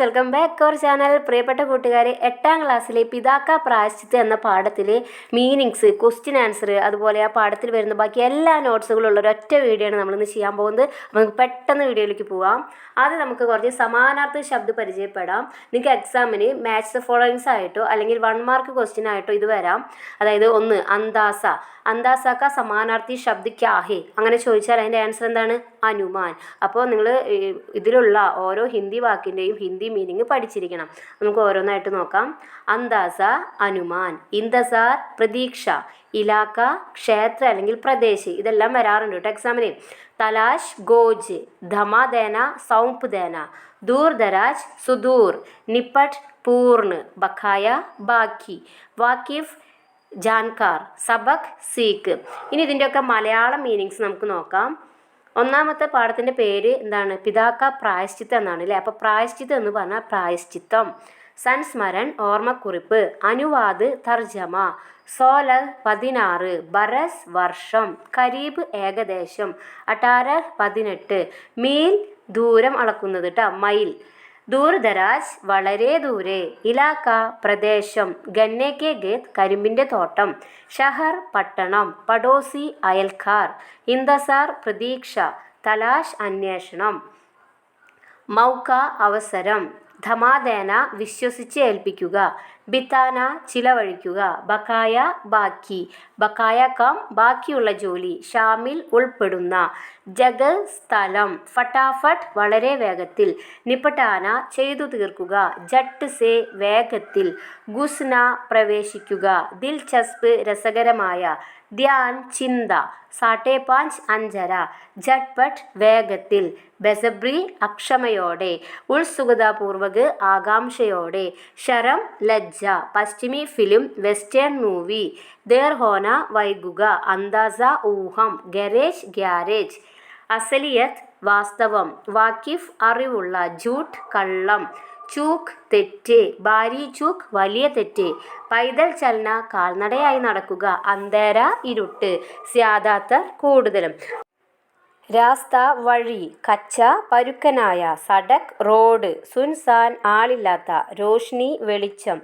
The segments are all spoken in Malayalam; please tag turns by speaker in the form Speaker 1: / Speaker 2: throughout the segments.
Speaker 1: വെൽക്കം ബാക്ക് അവർ ചാനൽ പ്രിയപ്പെട്ട കൂട്ടുകാരെ എട്ടാം ക്ലാസ്സിലെ പിതാക്ക പ്രായശ്ചിത്ത് എന്ന പാഠത്തിലെ മീനിങ്സ് ക്വസ്റ്റ്യൻ ആൻസർ അതുപോലെ ആ പാഠത്തിൽ വരുന്ന ബാക്കി എല്ലാ നോട്ട്സുകളും ഉള്ള ഒരൊറ്റ വീഡിയോ ആണ് നമ്മളിന്ന് ചെയ്യാൻ പോകുന്നത്. അപ്പോൾ നമുക്ക് പെട്ടെന്ന് വീഡിയോയിലേക്ക് പോവാം. ആദ്യം നമുക്ക് കുറച്ച് സമാനാർത്ഥ ശബ്ദം പരിചയപ്പെടാം. നിങ്ങൾക്ക് എക്സാമിന് മാച്ച് ദ ഫോളോയിങ്സ് ആയിട്ടോ അല്ലെങ്കിൽ വൺ മാർക്ക് ക്വസ്റ്റ്യൻ ആയിട്ടോ ഇത് വരാം. അതായത് ഒന്ന് അന്താസ. അന്താസക്ക സമാനാർത്ഥി ശബ്ദ ക്യാഹെ അങ്ങനെ ചോദിച്ചാൽ അതിന്റെ ആൻസർ എന്താണ്? അനുമാൻ. അപ്പോൾ നിങ്ങൾ ഇതിലുള്ള ഓരോ ഹിന്ദി വാക്കിന്റെയും ഹിന്ദി മീനിങ് പഠിച്ചിരിക്കണം. നമുക്ക് ഓരോന്നായിട്ട് നോക്കാം. അന്താസ അനുമാൻ ഇന്തസാർ പ്രതീക്ഷ ഇലാക്ക ക്ഷേത്ര അല്ലെങ്കിൽ പ്രദേശ്. ഇതെല്ലാം വരാറുണ്ട് കേട്ടോ എക്സാമിന് തലാഷ് ഗോജ് ധമാദേന സൗംപ് ദേന ദൂർ ദരാജ് സുദൂർ നിപ്പട്ട് പൂർണ് ബഖായ ബാക്കി. വാക്കിഫ് ജാൻകാർ സബക് സീക്ക്. ഇനി ഇതിന്റെയൊക്കെ മലയാളം മീനിങ്സ് നമുക്ക് നോക്കാം. ഒന്നാമത്തെ പാഠത്തിന്റെ പേര് എന്താണ്? പിതാക്ക പ്രായശ്ചിത്തം എന്നാണ് അല്ലേ? അപ്പോൾ പ്രായശ്ചിത്തം എന്ന് പറഞ്ഞാൽ പ്രായശ്ചിത്തം. സൻസ്മരൻ ഓർമ്മക്കുറിപ്പ് അനുവാദ് തർജമ സോല പതിനാറ് ബറസ് വർഷം കരീബ് ഏകദേശം അട്ടാര പതിനെട്ട് മീൽ ദൂരം അളക്കുന്നത് കേട്ടോ മൈൽ. ദൂർദരാജ് വളരെ ദൂരെ ഇലാക്ക പ്രദേശം ഗന്നേക്കെ ഗേത് കരിമ്പിന്റെ തോട്ടം ഷഹർ പട്ടണം പടോസി അയൽക്കാർ ഇന്ദസാർ പ്രതീക്ഷ തലാഷ് അന്വേഷണം മൗക്ക അവസരം ധമാദേന വിശ്വസിച്ച് ഏൽപ്പിക്കുക ബിത്താന ചിലവഴിക്കുക. ബക്കായ ബാക്കി. ബക്കായ കം ബാക്കിയുള്ള ജോലി. ഷാമിൽ ഉൾപ്പെടുന്ന. ജഗൽ സ്ഥലം ഫട്ടാഫട്ട് വളരെ വേഗത്തിൽ. നിപ്പട്ടാന ചെയ്തു തീർക്കുക. ജട്ട് സേ വേഗത്തിൽ. ഗുസ്ന പ്രവേശിക്കുക. ദിൽചസ്പ് രസകരമായ. ധ്യാൻ ചിന്ത. സാട്ടെ പാഞ്ച് അഞ്ചര. ജട്ട്പട്ട് വേഗത്തിൽ. ബെസബ്രി അക്ഷമയോടെ. ഉത്സുകതാപൂർവക് ആകാംക്ഷയോടെ. ശരം ലജ്ജ. പശ്ചിമി ഫിലിം വെസ്റ്റേൺ മൂവി ദേർ ഹോന വൈകുക അന്താസ ഊഹം ഗരേജ് ഗ്യാരേജ് അസലിയത്ത് വാസ്തവം വാക്കിഫ് അറിവുള്ള ജൂട്ട് കള്ളം ചൂക്ക് തെറ്റ് ഭാരി ചൂക്ക് വലിയ തെറ്റ് പൈതൽ ചലന കാൽനടയായി നടക്കുക അന്തേര ഇരുട്ട് സ്യാദാത്തർ കൂടുതലും. രാസ്ത വഴി കച്ച പരുക്കനായ സടക് റോഡ് സുൻസാൻ ആളില്ലാത്ത രോഷ്നി വെളിച്ചം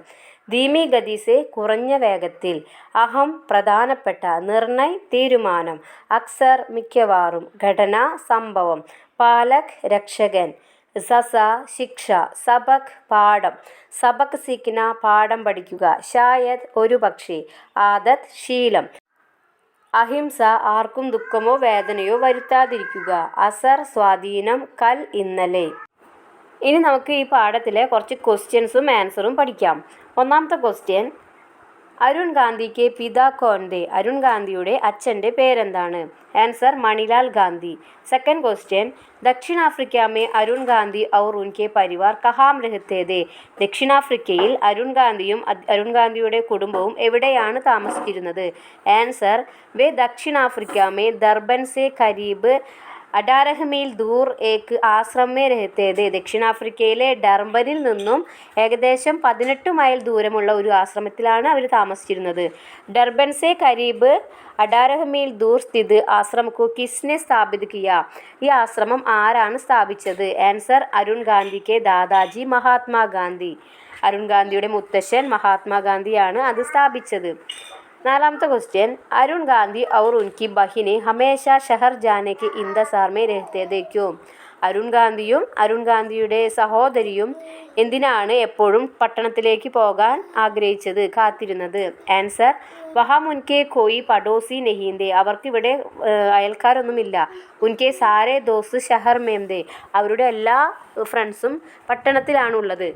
Speaker 1: ധീമി ഗതിസെ കുറഞ്ഞ വേഗത്തിൽ അഹം പ്രധാനപ്പെട്ട നിർണയ് തീരുമാനം അക്സർ മിക്കവാറും ഘടന സംഭവം പാലക് രക്ഷകൻ സസ ശിക്ഷ സബക് പാഠം സബക് സീക്കിന പാഠം പഠിക്കുക ഷായദ് ഒരു പക്ഷേ ആദത് ശീലം അഹിംസ ആർക്കും ദുഃഖമോ വേദനയോ വരുത്താതിരിക്കുക. അസർ സ്വാധീനം കൽ ഇന്നലെ. ഇനി നമുക്ക് ഈ പാഠത്തിലെ കുറച്ച് ക്വസ്റ്റ്യൻസും ആൻസറും പഠിക്കാം. ഒന്നാമത്തെ ക്വസ്റ്റ്യൻ അരുൺ ഗാന്ധിക്ക് പിതാ കോൺദേ അരുൺ ഗാന്ധിയുടെ അച്ഛന്റെ പേരെന്താണ്? Answer Manilal Gandhi. Second question ദക്ഷിണാഫ്രിക്ക മേ അരുൺ ഗാന്ധി ഔർ ഉൻകെ പരിവാർ കഹാം രഹത്തേതേ ദക്ഷിണാഫ്രിക്കയിൽ അരുൺ ഗാന്ധിയും അരുൺ ഗാന്ധിയുടെ കുടുംബവും എവിടെയാണ് താമസിച്ചിരുന്നത്? ആൻസർ വേ ദക്ഷിണാഫ്രിക്ക മേ ദർബൻ സെ ഖരീബ് അഡാരഹ് മീൽ ദൂർ ഏക്ക് ആശ്രമേ രഹത്തേത്. ദക്ഷിണാഫ്രിക്കയിലെ ഡർബനിൽ നിന്നും ഏകദേശം പതിനെട്ട് മൈൽ ദൂരമുള്ള ഒരു ആശ്രമത്തിലാണ് അവർ താമസിച്ചിരുന്നത്. ഡർബൻസെ കരീബ് അഡാരഹ് ദൂർ സ്ഥിത് ആശ്രമ കോ കിസ്നെ സ്ഥാപിതുകിയ ഈ ആശ്രമം ആരാണ് സ്ഥാപിച്ചത്? ആൻസർ അരുൺ ഗാന്ധിക്ക് ദാദാജി മഹാത്മാഗാന്ധി. അരുൺ ഗാന്ധിയുടെ മുത്തശ്ശൻ മഹാത്മാഗാന്ധിയാണ് അത് സ്ഥാപിച്ചത്. നാലാമത്തെ ക്വസ്റ്റ്യൻ അരുൺ ഗാന്ധി और उनकी बहिने हमेशा शहर जाने के इंतजार में रहते थे क्यों അരുൺ ഗാന്ധിയും അരുൺ ഗാന്ധിയുടെ സഹോദരിയും എന്തിനാണ് എപ്പോഴും പട്ടണത്തിലേക്ക് പോകാൻ ആഗ്രഹിച്ചത് കാത്തിരുന്നത് answer വഹാം ഉൻകെ Koi പഡോസി നെഹീന്തെ അവർക്കിവിടെ uh, അയൽക്കാരൊന്നുമില്ല ഉൻകെ Saare those ഷഹർ മേംദേ അവരുടെ എല്ലാ ഫ്രണ്ട്സും പട്ടണത്തിലാണുള്ളത്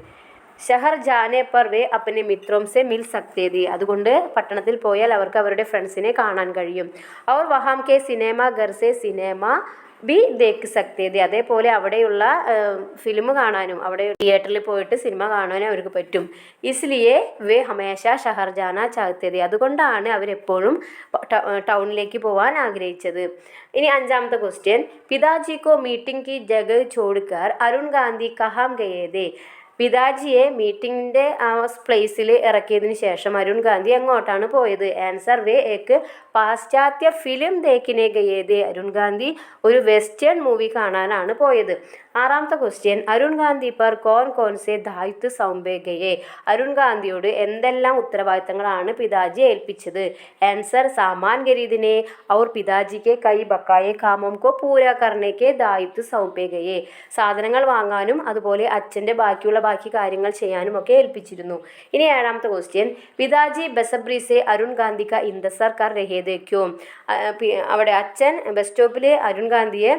Speaker 1: ഷഹർ ജാനെ പർ വേ അപ്പനെ മിത്രോം സെ മിൽ സക്തേതി. അതുകൊണ്ട് പട്ടണത്തിൽ പോയാൽ അവർക്ക് അവരുടെ ഫ്രണ്ട്സിനെ കാണാൻ കഴിയും. അവർ വഹാം കെ സിനിമ ഗർസെ സിനിമ ബി ദേക്ക് സക്തേതി. അതേപോലെ അവിടെയുള്ള ഫിലിം കാണാനും അവിടെ തിയേറ്ററിൽ പോയിട്ട് സിനിമ കാണാനും അവർക്ക് പറ്റും. ഇസ്ലിയെ വേ ഹമേശ ഷഹർജാന ചാകത്തേതി അതുകൊണ്ടാണ് അവരെപ്പോഴും ടൗണിലേക്ക് പോകാൻ ആഗ്രഹിച്ചത്. ഇനി അഞ്ചാമത്തെ ക്വസ്റ്റ്യൻ. പിതാജിക്കോ മീറ്റിംഗ് കി ജഗ ചോടുക്കാർ അരുൺ ഗാന്ധി കഹാം ഗയേതേ പിതാജിയെ മീറ്റിംഗിന്റെ ആ പ്ലേസിൽ ഇറക്കിയതിന് ശേഷം അരുൺ ഗാന്ധി അങ്ങോട്ടാണ് പോയത്? ആൻസർ വേ ഏക്ക് പാശ്ചാത്യ ഫിലിം ദേക്കിനെ ഗയേതെ അരുൺ ഗാന്ധി ഒരു വെസ്റ്റേൺ മൂവി കാണാനാണ് പോയത്. ആറാമത്തെ ക്വസ്റ്റ്യൻ അരുൺ ഗാന്ധി പർ കോൺ കോൺസെ ദായിത്വ സൗമ്പേ ഗയെ അരുൺ ഗാന്ധിയോട് എന്തെല്ലാം ഉത്തരവാദിത്തങ്ങളാണ് പിതാജി ഏൽപ്പിച്ചത്? ആൻസർ സാമാൻ ഗരീദിനെ. ഔർ പിതാജിക്ക് കൈ ബക്കായെ കാമം കോ പൂരാ കർണേക്ക് ദായിത്വ സൗമ്പേ ഗയെ സാധനങ്ങൾ വാങ്ങാനും അതുപോലെ അച്ഛന്റെ ബാക്കിയുള്ള ബാക്കി കാര്യങ്ങൾ ചെയ്യാനും ഒക്കെ ഏൽപ്പിച്ചിരുന്നു. ഇനി ഏഴാമത്തെ ക്വസ്റ്റ്യൻ പിതാജി ബസബ്രീസെ അരുൺ ഗാന്ധി ക സർക്കാർ രഹേ പി- അവിടെ അച്ഛൻ ബസ് സ്റ്റോപ്പിൽ അരുൺ ഗാന്ധിയെ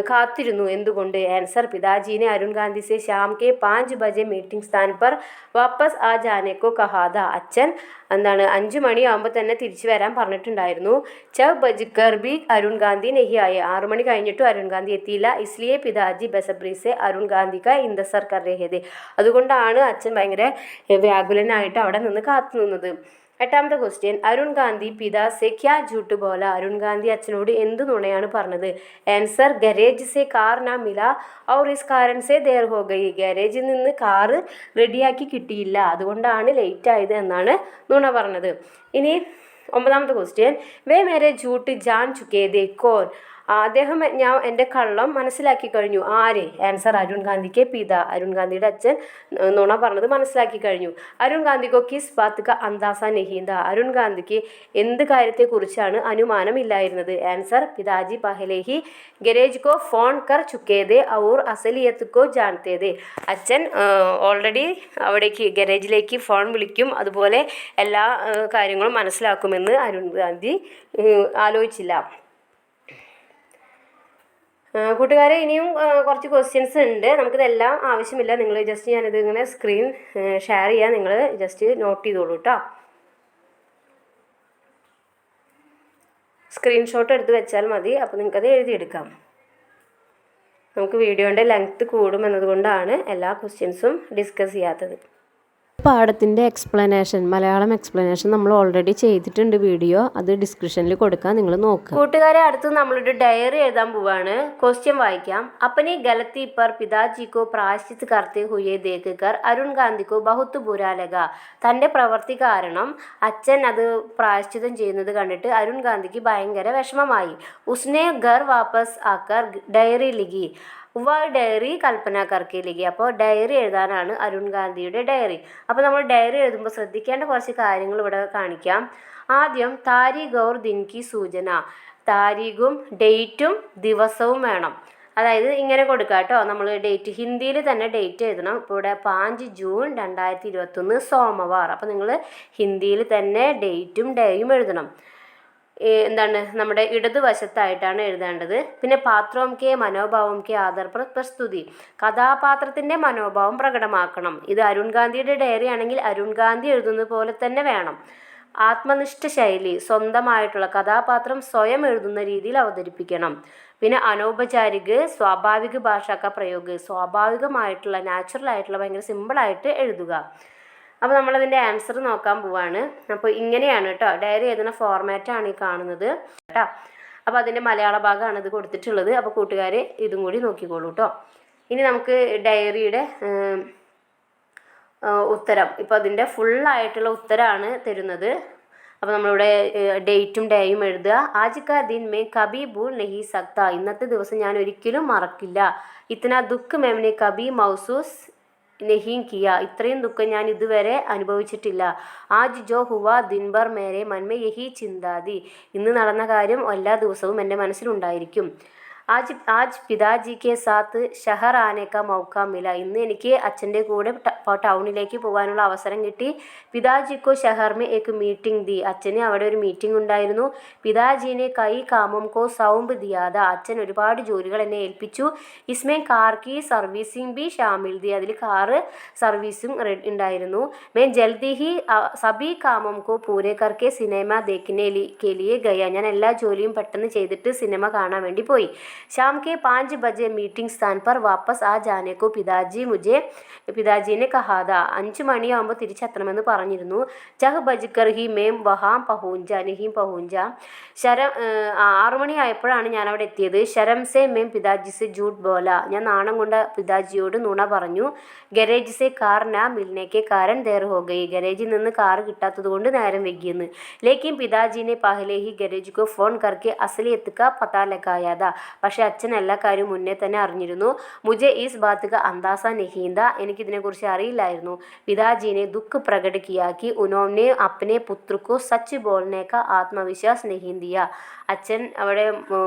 Speaker 1: കാത്തിരുന്നു. എന്തുകൊണ്ട്? ആൻസർ പിതാജീനെ അരുൺ ഗാന്ധി സെ ശ്യാം കെ പാഞ്ച് ബജെ മീറ്റിംഗ് സ്ഥാൻ പർ വാപ്പസ് ആ ജാനേക്കോ കഹാദ അച്ഛൻ എന്താണ് അഞ്ച് മണിയാകുമ്പോൾ തന്നെ തിരിച്ചു വരാൻ പറഞ്ഞിട്ടുണ്ടായിരുന്നു. ച ബജ്കർ ബി അരുൺ ഗാന്ധി നെഹി ആയ. ആറു മണി കഴിഞ്ഞിട്ടും അരുൺ ഗാന്ധി എത്തിയില്ല. ഇസ്ലിയെ പിതാജി ബസബ്രീസെ അരുൺ ഗാന്ധിക്ക് ഇന്ദസർ കറിയത് അതുകൊണ്ടാണ് അച്ഛൻ ഭയങ്കര വ്യാകുലനായിട്ട് അവിടെ നിന്ന് കാത്തു നിന്നത്. എട്ടാമത്തെ ക്വസ്റ്റ്യൻ അരുൺ ഗാന്ധി പിതാ സെ ക്യാ ജൂട്ട് ബോല അരുൺ ഗാന്ധി അച്ഛനോട് എന്ത് നുണയാണ് പറഞ്ഞത്? ആൻസർ ഗരേജ് സെ കാർ നാ മില ഔർ ഇസ് കാരൻ സെ ദേർ ഹോ ഗൈ ഗാരേജിൽ നിന്ന് കാറ് റെഡിയാക്കി കിട്ടിയില്ല. അതുകൊണ്ടാണ് ലേറ്റ് ആയത് എന്നാണ് നുണ പറഞ്ഞത്. ഇനി ഒമ്പതാമത്തെ ക്വസ്റ്റ്യൻ വേ മേരെ ജൂട്ട് ജാൻ ചുക്കേ ദേ കോൻ അദ്ദേഹം ഞാൻ എന്റെ കള്ളം മനസ്സിലാക്കി കഴിഞ്ഞു. ആര്? ആൻസർ അരുൺ ഗാന്ധിക്ക് പിത. അരുൺ ഗാന്ധിയുടെ അച്ഛൻ നുണ പറഞ്ഞത് മനസ്സിലാക്കി കഴിഞ്ഞു. അരുൺ ഗാന്ധിക്കോ കിസ് ബാത്ത് അന്താസ നഹീന്ത അരുൺ ഗാന്ധിക്ക് എന്ത് കാര്യത്തെക്കുറിച്ചാണ് അനുമാനം ഇല്ലായിരുന്നത് ആൻസർ പിതാജി പഹലേഹി ഗരേജ് കോ ഫോൺ കർ ചുക്കേതേ ഔർ അസലിയത്ത് കോ ജാൻതേതേ അച്ഛൻ ഓൾറെഡി അവിടേക്ക് ഗരേജിലേക്ക് ഫോൺ വിളിക്കും. അതുപോലെ എല്ലാ കാര്യങ്ങളും മനസ്സിലാക്കുമെന്ന് അരുൺ ഗാന്ധി ആലോചിച്ചില്ല. കൂട്ടുകാരെ ഇനിയും കുറച്ച് ക്വസ്റ്റ്യൻസ് ഉണ്ട്. നമുക്കിതെല്ലാം ആവശ്യമില്ല. നിങ്ങൾ ജസ്റ്റ് ഞാനിത് ഇങ്ങനെ സ്ക്രീൻ ഷെയർ ചെയ്യാൻ നിങ്ങൾ ജസ്റ്റ് നോട്ട് ചെയ്തോളൂ കേട്ടോ സ്ക്രീൻഷോട്ട് എടുത്ത് വെച്ചാൽ മതി. അപ്പോൾ നിങ്ങൾക്കത് എഴുതിയെടുക്കാം. നമുക്ക് വീഡിയോന്റെ ലെങ്ത്ത് കൂടുമെന്നതുകൊണ്ടാണ് എല്ലാ ക്വസ്റ്റ്യൻസും ഡിസ്കസ് ചെയ്യാത്തത്.
Speaker 2: പാഠത്തിന്റെ എക്സ്പ്ലനേഷൻ മലയാളം എക്സ്പ്ലനേഷൻ നമ്മൾ ഓൾറെഡി ചെയ്തിട്ടുണ്ട് വീഡിയോ അത് ഡിസ്ക്രിപ്ഷനിൽ കൊടുക്കാൻ നിങ്ങൾ നോക്കുക
Speaker 1: കൂട്ടുകാരെ അടുത്ത് നമ്മളൊരു ഡയറി എഴുതാൻ പോവാണ്. ക്വസ്റ്റ്യൻ വായിക്കാം. അപ്പനെ ഗലത്തി പർ പിതാജിക്കോ പ്രാശിത് കർത്തി ഹുയെ ദേഖിക്കർ അരുൺ ഗാന്ധിക്കോ ബഹുത്ത് പുരാലക. തന്റെ പ്രവൃത്തി കാരണം അച്ഛൻ അത് പ്രായശ്ചിതം ചെയ്യുന്നത് കണ്ടിട്ട് അരുൺ ഗാന്ധിക്ക് ഭയങ്കര വിഷമമായി. ഉസ്നെ ഗർ വാപ്പസ് ആക്കർ ഡയറി ലിഖി. വ ഡയറി കൽപ്പന കർക്കെ ലിഖി. അപ്പോൾ ഡയറി എഴുതാനാണ് അരുൺ ഗാന്ധിയുടെ ഡയറി അപ്പോൾ നമ്മൾ ഡയറി എഴുതുമ്പോൾ ശ്രദ്ധിക്കേണ്ട കുറച്ച് കാര്യങ്ങൾ ഇവിടെ കാണിക്കാം. ആദ്യം താരി ഗൗർ ദിൻകി സൂചന. താരീഖും ഡേറ്റും ദിവസവും വേണം. അതായത് ഇങ്ങനെ കൊടുക്കുക കേട്ടോ. നമ്മൾ ഡേറ്റ് ഹിന്ദിയിൽ തന്നെ ഡേറ്റ് എഴുതണം. ഇപ്പോൾ ഇവിടെ പാഞ്ച് ജൂൺ രണ്ടായിരത്തി ഇരുപത്തൊന്ന് സോമവാർ. അപ്പോൾ നിങ്ങൾ ഹിന്ദിയിൽ തന്നെ ഡേറ്റും ഡേയും എഴുതണം. എന്താണ് നമ്മുടെ ഇടതുവശത്തായിട്ടാണ് എഴുതേണ്ടത്. പിന്നെ പാത്രോം കെ മനോഭാവം കെ ആദർപ്ര പ്രസ്തുതി. കഥാപാത്രത്തിന്റെ മനോഭാവം പ്രകടമാക്കണം. ഇത് അരുൺ ഗാന്ധിയുടെ ഡയറി ആണെങ്കിൽ അരുൺ ഗാന്ധി എഴുതുന്നത് പോലെ തന്നെ വേണം. ആത്മനിഷ്ഠ ശൈലി സ്വന്തമായിട്ടുള്ള കഥാപാത്രം സ്വയം എഴുതുന്ന രീതിയിൽ അവതരിപ്പിക്കണം. പിന്നെ അനൗപചാരിക സ്വാഭാവിക ഭാഷാക്ക പ്രയോഗ സ്വാഭാവികമായിട്ടുള്ള നാച്ചുറൽ ആയിട്ടുള്ള ഭയങ്കര സിമ്പിളായിട്ട് എഴുതുക. അപ്പോൾ നമ്മളതിന്റെ ആൻസർ നോക്കാൻ പോവാണ്. അപ്പോൾ ഇങ്ങനെയാണ് കേട്ടോ ഡയറി എഴുതുന്ന ഫോർമാറ്റാണ് ഈ കാണുന്നത് കേട്ടോ അപ്പോൾ അതിന്റെ മലയാള ഭാഗമാണ് ഇത് കൊടുത്തിട്ടുള്ളത്. അപ്പോൾ കൂട്ടുകാർ ഇതും കൂടി നോക്കിക്കോളൂ കേട്ടോ ഇനി നമുക്ക് ഡയറിയുടെ ഉത്തരം. ഇപ്പൊ ഉത്തരം ഇപ്പോൾ അതിന്റെ ഫുള്ളായിട്ടുള്ള ഉത്തരമാണ് തരുന്നത്. അപ്പോൾ നമ്മളിവിടെ ഡേറ്റും ഡേയും എഴുതുക. ആജിക്ക ദിൻ മേ കബി ഭൂൽ നഹി സക്ത. ഇന്നത്തെ ദിവസം ഞാൻ ഒരിക്കലും മറക്കില്ല. ഇത്തന ദുഃഖ് മേമിനെ കബി മൗസൂസ് നഹീം കിയ ഇത്രയും ദുഃഖം ഞാൻ ഇതുവരെ അനുഭവിച്ചിട്ടില്ല. ആജ് ജോ ഹുവ ദിൻബർ മേരെ മന്മേ യഹി ചിന്താതി. ഇന്ന് നടന്ന കാര്യം എല്ലാ ദിവസവും എന്റെ മനസ്സിലുണ്ടായിരിക്കും. ആജ് ആജ് പിതാജിക്ക് സാത്ത് ഷഹർ ആനേക്ക മൗക്ക മില ഇന്ന് എനിക്ക് അച്ഛന്റെ കൂടെ ടൗണിലേക്ക് പോകാനുള്ള അവസരം കിട്ടി. പിതാജിക്കോ ഷഹർമേ ഏക്ക് മീറ്റിംഗ് ദി. അച്ഛന് അവിടെ ഒരു മീറ്റിംഗ് ഉണ്ടായിരുന്നു. പിതാജീനെ കൈ കാമം കോ സൗമ്പ് ദിയാത. അച്ഛൻ ഒരുപാട് ജോലികൾ എന്നെ ഏൽപ്പിച്ചു. ഇസ്മേ കാർക്ക് സർവീസിംഗ് ബി ഷാമിൽ ദി അതിൽ കാറ് സർവീസും ഉണ്ടായിരുന്നു. മേ ജൽദി ഹി സബി കാമം കോ പൂരെ കർക്കെ സിനിമ ദേക്കിനെ കെലിയെ ഗയ. ഞാൻ എല്ലാ ജോലിയും പെട്ടെന്ന് ചെയ്തിട്ട് സിനിമ കാണാൻ വേണ്ടി പോയി. शाम के पाँच बजे मीटिंग स्थान पर वापस आ जाने को पिताजी मुझे പിതാജീനെ കഹാദ അഞ്ച് മണിയാകുമ്പോൾ തിരിച്ചെത്തണമെന്ന് പറഞ്ഞിരുന്നു ചഹ് ബജ്കർ ഹി മേം വഹാം പഹൂഞ്ച നഹീം പഹൂഞ്ച ശരം ഏഹ്, ആറു മണിയായപ്പോഴാണ് ഞാൻ അവിടെ എത്തിയത് ശരം സെ മേം പിതാജി സെ ജൂട്ട് ബോല ഞാൻ നാണം കൊണ്ട് പിതാജിയോട് നുണ പറഞ്ഞു ഗരേജ് സെ കാർ നാ മിൽനേക്കെ കാരൻ ദേർ ഹോ ഗയി ഗരേജിൽ നിന്ന് കാർ കിട്ടാത്തത് കൊണ്ട് നേരം വൈകിയെന്ന് ലേക്കിൻ പിതാജീനെ പഹലെ ഹി ഗരേജ് കോ ഫോൺ കർക്കെ അസലിയത്ത് കാ പതാ ലഗായാത പക്ഷെ അച്ഛൻ എല്ലാ കാര്യവും മുന്നേ തന്നെ അറിഞ്ഞിരുന്നു. മുജെ ഈസ് ബാത്തുക ക അന്താസ നഹീന്ത. എനിക്കിതിനെക്കുറിച്ച് അറിയില്ലായിരുന്നു. പിതാജീനെ ദുഃഖ് പ്രകടിക്കിയാക്കി ഉനോനെ അപ്പനെ പുത്രക്കോ സച്ച് ബോളിനേക്ക ആത്മവിശ്വാസ് നഹീന്തിയ. അച്ഛൻ അവിടെ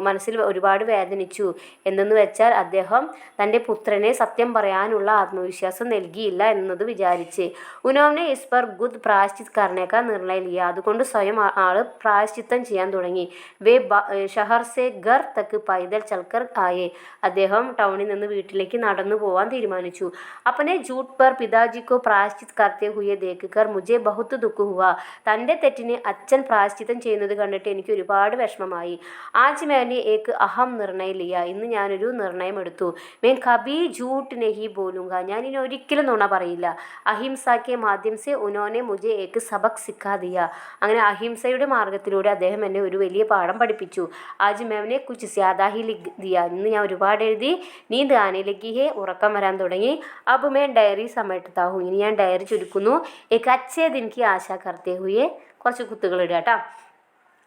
Speaker 1: മനസ്സിൽ ഒരുപാട് വേദനിച്ചു. എന്തെന്ന് വെച്ചാൽ അദ്ദേഹം തന്റെ പുത്രനെ സത്യം പറയാനുള്ള ആത്മവിശ്വാസം നൽകിയില്ല എന്നത് വിചാരിച്ച്. ഉനോമിനെ ഇസ്പർ ഗുദ് പ്രായശ്ചിത് കർണേക്ക നിർണയിലിയ അതുകൊണ്ട് സ്വയം ആൾ പ്രായശ്ചിത്തം ചെയ്യാൻ തുടങ്ങി. വേ ബഹർസെ ഗർ തക്ക് പൈതൽ ചൽക്കർ ആയേ. അദ്ദേഹം ടൗണിൽ നിന്ന് വീട്ടിലേക്ക് നടന്നു പോവാൻ തീരുമാനിച്ചു. അപ്പനെ ജൂട്ട് പർ പിതാജിക്കോ പ്രായശ്ചിത് കർത്തേ ഹുയെ ദേക്കർ മുജെ ബഹുത്ത് ദുഃഖ ഹുവ. തന്റെ തെറ്റിന് അച്ഛൻ പ്രായശ്ചിത്തം ചെയ്യുന്നത് കണ്ടിട്ട് എനിക്ക് ഒരുപാട് വിഷമമായി. ആജ് മേനെ ഏക്ക് അഹം നിർണയ ലിയ. ഇന്ന് ഞാനൊരു നിർണയം എടുത്തു. മേൻ കബി ജൂട്ട് നെഹി ബോലുങ്ക. ഞാൻ ഇനി ഒരിക്കലും നുണ പറയില്ല. അഹിംസയ്ക്ക് മാധ്യം സെ ഉനോനെ മുജെ ഏക്ക് സബക് സിഖാ ദിയ. അങ്ങനെ അഹിംസയുടെ മാർഗത്തിലൂടെ അദ്ദേഹം എന്നെ ഒരു വലിയ പാഠം പഠിപ്പിച്ചു. ആജ് മേവനെ കുച്ച് സ്യാദാഹി ദിയ ഇന്ന് ഞാൻ ഒരുപാട് എഴുതി. നീന്ത് ആനെ ഹേ ഉറക്കം വരാൻ തുടങ്ങി. അപ്പോൾ മേൻ ഡയറി സമയത്താ ഹൂ ഇനി ഞാൻ ഡയറി ചുരുക്കുന്നു. ഏക്ക് അച്ഛേ എനിക്ക് ആശ കർത്തേ ഹുയെ കുറച്ച് കുത്തുകൾ ഇടുക കേട്ടോ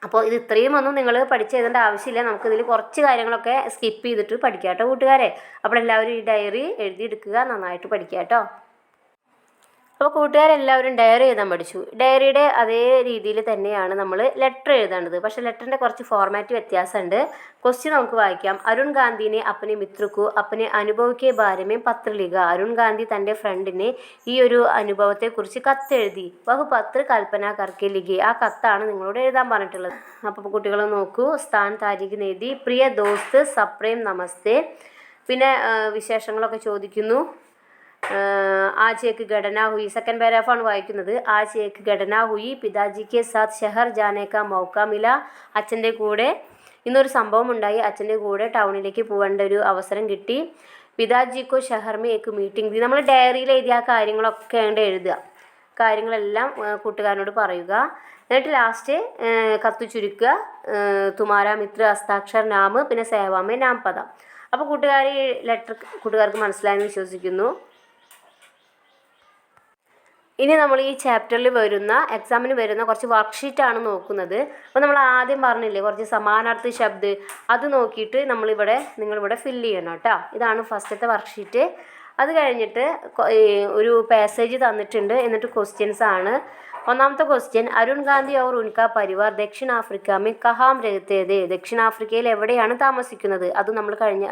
Speaker 1: അപ്പോൾ ഇത് ഇത്രയും ഒന്നും നിങ്ങൾ പഠിച്ച് എഴുതേണ്ട ആവശ്യമില്ല. നമുക്കിതിൽ കുറച്ച് കാര്യങ്ങളൊക്കെ സ്കിപ്പ് ചെയ്തിട്ട് പഠിക്കാം കേട്ടോ കൂട്ടുകാരെ. അപ്പോൾ എല്ലാവരും ഈ ഡയറി എഴുതിയെടുക്കുക നന്നായിട്ട് പഠിക്കുക കേട്ടോ അപ്പോൾ കൂട്ടുകാരെല്ലാവരും ഡയറി എഴുതാൻ പഠിച്ചു. ഡയറിയുടെ അതേ രീതിയിൽ തന്നെയാണ് നമ്മൾ ലെറ്റർ എഴുതേണ്ടത്. പക്ഷെ ലെറ്ററിന്റെ കുറച്ച് ഫോർമാറ്റ് വ്യത്യാസമുണ്ട്. ക്വസ്റ്റ്യൻ നമുക്ക് വായിക്കാം. അരുൺ ഗാന്ധിനെ അപ്പനെ മിത്രക്കു അപ്പനെ അനുഭവിക്കെ ഭാരമേ പത്രലിക. അരുൺ ഗാന്ധി തന്റെ ഫ്രണ്ടിനെ ഈ ഒരു അനുഭവത്തെക്കുറിച്ച് കത്തെഴുതി. ബഹു പത്ര കൽപ്പന കർക്കെ ലിഖി. ആ കത്താണ് നിങ്ങളോട് എഴുതാൻ പറഞ്ഞിട്ടുള്ളത്. അപ്പോൾ കുട്ടികളെ നോക്കൂ. സ്ഥാൻ താരിഖ് നേതി പ്രിയ ദോസ്ത് സപ്രേം നമസ്തേ. പിന്നെ വിശേഷങ്ങളൊക്കെ ചോദിക്കുന്നു. ആഹ് ആജ് ഏക്ക് ഘടന ഹുയി. സെക്കൻഡ് പാരാഗ്രാഫാണ് വായിക്കുന്നത്. ആജ് ഏക്ക് ഘടന ഹുയി പിതാജിക്ക് സാത്ത് ഷെഹർ ജാനേക്ക മൗക്ക മില അച്ഛന്റെ കൂടെ ഇന്നൊരു സംഭവം ഉണ്ടായി. അച്ഛന്റെ കൂടെ ടൗണിലേക്ക് പോകേണ്ട ഒരു അവസരം കിട്ടി. പിതാജിക്കോ ഷഹർമേ ഏക്ക് മീറ്റിംഗ് നമ്മൾ ഡയറിയിൽ എഴുതിയ ആ കാര്യങ്ങളൊക്കെ ഉണ്ട് എഴുതുക. കാര്യങ്ങളെല്ലാം കൂട്ടുകാരനോട് പറയുക. എന്നിട്ട് ലാസ്റ്റ് കത്തു ചുരുക്കുക. തുമാര മിത്ര ഹസ്താക്ഷർ നാമ് പിന്നെ സേവാമേ നാം പദം. അപ്പോൾ കൂട്ടുകാർ ലെറ്റർ കൂട്ടുകാർക്ക് മനസ്സിലായെന്ന് വിശ്വസിക്കുന്നു. ഇനി നമ്മൾ ഈ ചാപ്റ്ററിൽ വരുന്ന എക്സാമിന് വരുന്ന കുറച്ച് വർക്ക്ഷീറ്റാണ് നോക്കുന്നത്. അപ്പോൾ നമ്മൾ ആദ്യം പറഞ്ഞില്ലേ കുറച്ച് സമാനാർത്ഥി ശബ്ദ് അത് നോക്കിയിട്ട് നമ്മളിവിടെ നിങ്ങളിവിടെ ഫില്ല് ചെയ്യണം കേട്ടോ. ഇതാണ് ഫസ്റ്റത്തെ വർക്ക്ഷീറ്റ് അത് കഴിഞ്ഞിട്ട് ഒരു പാസേജ് തന്നിട്ടുണ്ട്. എന്നിട്ട് ക്വസ്റ്റ്യൻസ് ആണ്. ഒന്നാമത്തെ ക്വസ്റ്റ്യൻ അരുൺ ഗാന്ധി അവർ ഉൻക പരിവാർ ദക്ഷിണാഫ്രിക്ക മെ കഹാം രഹത്തേത് ദക്ഷിണാഫ്രിക്കയിൽ എവിടെയാണ് താമസിക്കുന്നത്? അത് നമ്മൾ കഴിഞ്ഞ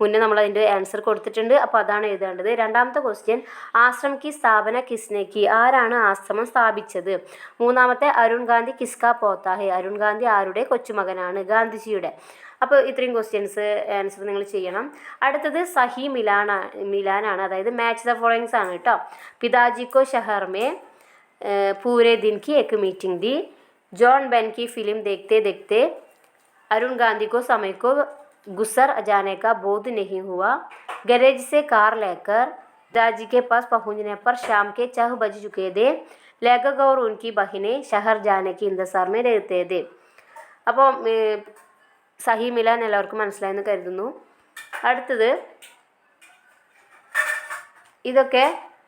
Speaker 1: മുന്നേ നമ്മൾ അതിന്റെ ആൻസർ കൊടുത്തിട്ടുണ്ട്. അപ്പോൾ അതാണ് എഴുതേണ്ടത്. രണ്ടാമത്തെ ക്വസ്റ്റ്യൻ ആശ്രം കി സ്ഥാപന കിസ്നേക്ക് ആരാണ് ആശ്രമം സ്ഥാപിച്ചത്? മൂന്നാമത്തെ അരുൺ ഗാന്ധി കിസ്ക പോത്താഹെ അരുൺ ഗാന്ധി ആരുടെ കൊച്ചുമകനാണ്? ഗാന്ധിജിയുടെ. അപ്പോൾ ഇത്രയും ക്വസ്റ്റ്യൻസ് ആൻസർ നിങ്ങൾ ചെയ്യണം. അടുത്തത് സഹി മിലാന മിലാനാണ്. അതായത് മാച്ച് ദ ഫോളോയിങ്സ് ആണ് കേട്ടോ. പിതാജിക്കോ ഷഹർമേ पूरे दिन की एक मीटिंग दी जॉन बेन की फिल्म देखते देखते अरुण गांधी को समय को गुजर जाने का बोध नहीं हुआ गैरेज से कार लेकर दादाजी के पास पहुंचने पर शाम के छह बज चुके थे लेखक और उनकी बहनें शहर जाने की इंतजार में रहते थे അപ്പോൾ സഹി മിലാൻ എല്ലാവർക്കും മനസ്സിലായെന്ന് കരുതുന്നു അടുത്തത് ഇതൊക്കെ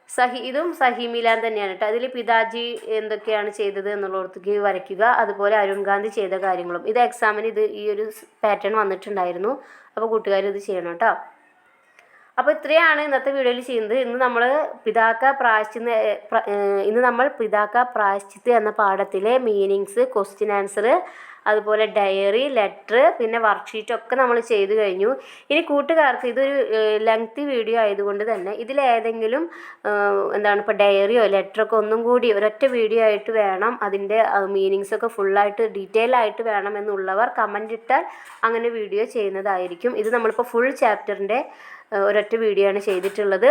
Speaker 1: സഹി ഇതും സഹി മിലാൻ തന്നെയാണ് കേട്ടോ. അതിൽ പിതാജി എന്തൊക്കെയാണ് ചെയ്തത് എന്നുള്ളവർക്ക് വരയ്ക്കുക. അതുപോലെ അരുൺ ഗാന്ധി ചെയ്ത കാര്യങ്ങളും. ഇത് എക്സാമിന് ഇത് ഈ ഒരു പാറ്റേൺ വന്നിട്ടുണ്ടായിരുന്നു. അപ്പോൾ കൂട്ടുകാർ ഇത് ചെയ്യണം കേട്ടോ. അപ്പോൾ ഇത്രയാണ് ഇന്നത്തെ വീഡിയോയിൽ ചെയ്യുന്നത്. ഇന്ന് നമ്മൾ പിതാക്ക പ്രായശ്ചിന്ന് പ്ര- ഇന്ന് നമ്മൾ പിതാക്ക പ്രായശ്ചിത്ത് എന്ന പാഠത്തിലെ മീനിങ്സ് ക്വസ്റ്റ്യൻ ആൻസർ അതുപോലെ ഡയറി ലെറ്റർ പിന്നെ വർക്ക്ഷീറ്റ് ഒക്കെ നമ്മൾ ചെയ്തു കഴിഞ്ഞു. ഇനി കൂട്ടുകാർക്ക് ഇതൊരു ലെങ്തി വീഡിയോ ആയതുകൊണ്ട് തന്നെ ഇതിലേതെങ്കിലും എന്താണ് ഇപ്പോൾ ഡയറിയോ ലെറ്ററൊക്കെ ഒന്നും കൂടി ഒരൊറ്റ വീഡിയോ ആയിട്ട് വേണം. അതിന്റെ മീനിങ്സൊക്കെ ഫുള്ളായിട്ട് ഡീറ്റെയിൽ ആയിട്ട് വേണം എന്നുള്ളവർ കമന്റ് ഇട്ടാൽ അങ്ങനെ വീഡിയോ ചെയ്യുന്നതായിരിക്കും. ഇത് നമ്മളിപ്പോൾ ഫുൾ ചാപ്റ്ററിന്റെ ഒരൊറ്റ വീഡിയോ ആണ് ചെയ്തിട്ടുള്ളത്.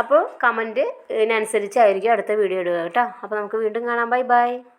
Speaker 1: അപ്പോൾ കമന്റ് ഇതിനനുസരിച്ചായിരിക്കും അടുത്ത വീഡിയോ ഇടുക കേട്ടോ. അപ്പോൾ നമുക്ക് വീണ്ടും കാണാം. Bye bye.